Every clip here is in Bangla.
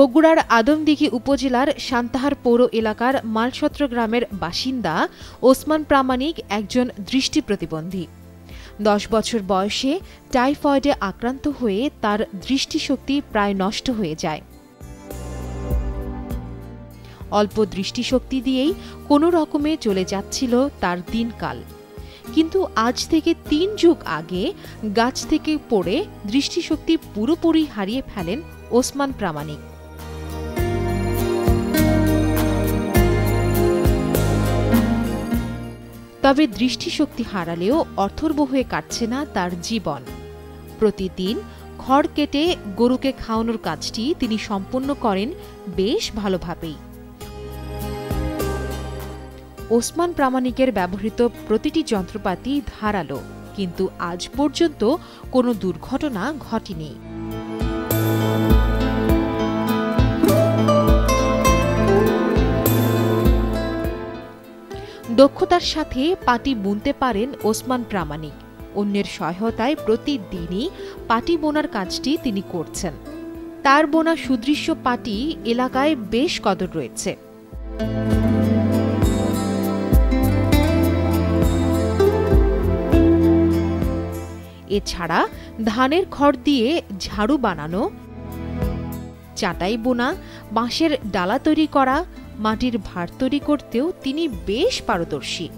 বগুড়ার আদমদিঘি উপজেলার সান্তাহার পৌর এলাকার মালসত্র গ্রামের বাসিন্দা ওসমান প্রামাণিক একজন দৃষ্টি প্রতিবন্ধী। দশ বছর বয়সে টাইফয়েডে আক্রান্ত হয়ে তার দৃষ্টিশক্তি প্রায় নষ্ট হয়ে যায়। অল্প দৃষ্টিশক্তি দিয়েই কোনো রকমে চলে যাচ্ছিল তার দিনকাল। কিন্তু আজ থেকে তিন যুগ আগে গাছ থেকে পড়ে দৃষ্টিশক্তি পুরোপুরি হারিয়ে ফেলেন ওসমান প্রামাণিক। তবে দৃষ্টিশক্তি হারালেও অথর্ব হয়ে কাটছে না তার জীবন। প্রতিদিন খড় কেটে গরুকে খাওয়ানোর কাজটি তিনি সম্পন্ন করেন বেশ ভালোভাবেই। ওসমান প্রামাণিকের ব্যবহৃত প্রতিটি যন্ত্রপাতি ধারালো, কিন্তু আজ পর্যন্ত কোনো দুর্ঘটনা ঘটেনি। দক্ষতার সাথে পাটি বুনতে পারেন ওসমান প্রামাণিক। অন্যের সহায়তায় প্রতিদিনই পাটি বোনার কাজটি তিনি করছেন। তার বোনা সুদৃশ্য পাটি এলাকায় বেশ কদর রয়েছে। এছাড়া ধানের খড় দিয়ে ঝাড়ু বানানো, চাটাই বোনা, বাঁশের ডালা তৈরি করা মাটির ভার তৈরি করতেও তিনি বেশ পারদর্শী।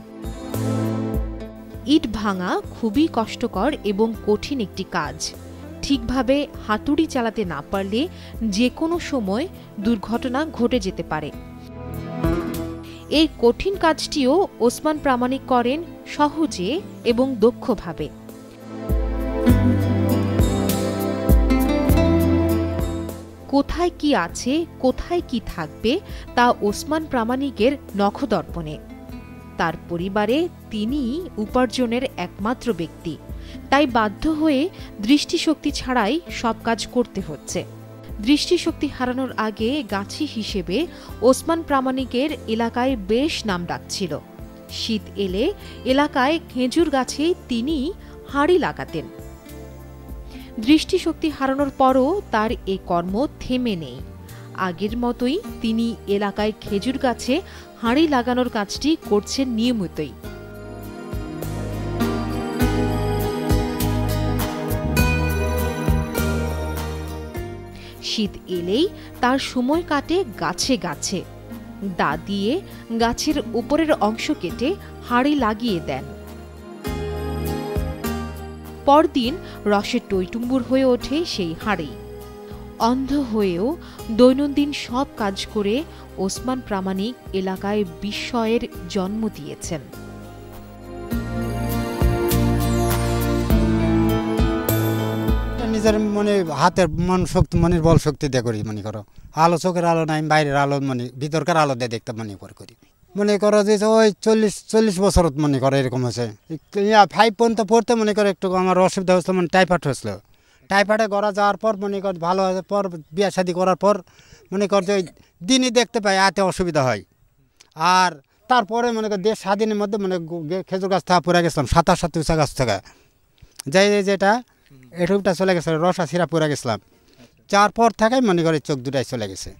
ইট ভাঙা খুবই কষ্টকর এবং কঠিন একটি কাজ। ঠিকভাবে হাতুড়ি চালাতে না পারলে যে কোনো সময় দুর্ঘটনা ঘটে যেতে পারে। এই কঠিন কাজটিও ওসমান প্রামাণিক করেন সহজে এবং দক্ষভাবে। কোথায় কি আছে, কোথায় কি থাকবে, তা ওসমান প্রামাণিকের নখদর্পণে। তার পরিবারে তিনি উপার্জনের একমাত্র ব্যক্তি। তাই বাধ্য হয়ে দৃষ্টিশক্তি ছাড়াই সব কাজ করতে হচ্ছে। দৃষ্টিশক্তি হারানোর আগে গাছি হিসেবে ওসমান প্রামাণিকের এলাকায় বেশ নাম ডাকছিল। শীত এলে এলাকায় খেজুর গাছে তিনি হাড়ি লাগাতেন। দৃষ্টিশক্তি হারানোর পরও তার এ কর্ম থেমে নেই। আগের মতোই তিনি এলাকায় খেজুর গাছে হাঁড়ি লাগানোর কাজটি করছেন নিয়মিতই। শীত এলেই তার সময় কাটে গাছে গাছে। দা দিয়ে গাছের উপরের অংশ কেটে হাঁড়ি লাগিয়ে দেন। পরদিন রসে টইটুম্বুর হয়ে ওঠে সেই হাড়ি। অন্ধ হয়েও দৈনন্দিন সব কাজ করে ওসমান প্রামাণিক এলাকায় বিস্ময়ের জন্ম দিয়েছেন। নিজের মানে হাতের মন শক্তি, মনের বল শক্তি দিয়ে করি, মনে করো। আলো চোখের আলো নাই, বাইরের আলো মানে ভিতরকার আলো দিয়ে দেখতে মনে করে করি। মনে করো যে ওই চল্লিশ চল্লিশ বছরত মনে করো এরকম হয়েছে। ফাইভ পর্যন্ত পড়তে মনে করো একটু আমার অসুবিধা হয়েছিল মানে টাইফয়েড হয়েছিল। টাইফয়েডে করা যাওয়ার পর মনে কর ভালো হওয়ার পর বিয়া শাদি করার পর মনে কর যে দিনই দেখতে পাই এতে অসুবিধা হয়। আর তারপরে মনে কর দেশ স্বাধীনের মধ্যে মানে খেজুর গাছ থেকে পড়ে গেছিলাম, সাতাশ সাত উঁচা গাছ থেকে। যাই যেটা, এটুকটা চলে গেছে, রসা, সিরা পড়ে গেছিলাম। যার পর থাকাই মনে করে চোখ দুটাই চলে গেছে।